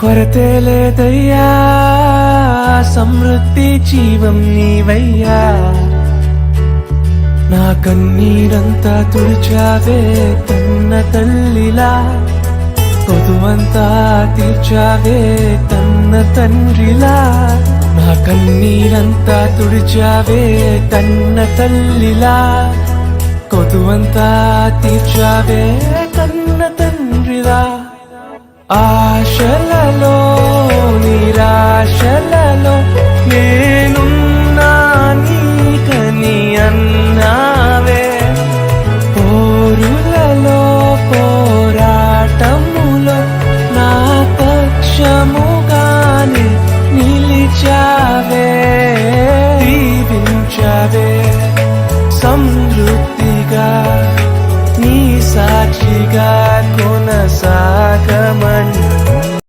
కొరతే లేదయ్యా సమృద్ధి జీవం నీవయ్యా. నా కన్నీరంతా తుడిచావే తన్న తల్లిలా పొదువంతా తీర్చావే తన్న తండ్రిలా. నా కన్నీరంతా తుడిచావే తన్న తల్లిలా కొదువంతా తీర్చావే ఆశలలో నిరాశలలో నేనున్నా నీకని అన్నావే. పోరులలో పోరాటములో నా పక్షముగానే నిలిచావే దీవించవే. సమృద్ధిగా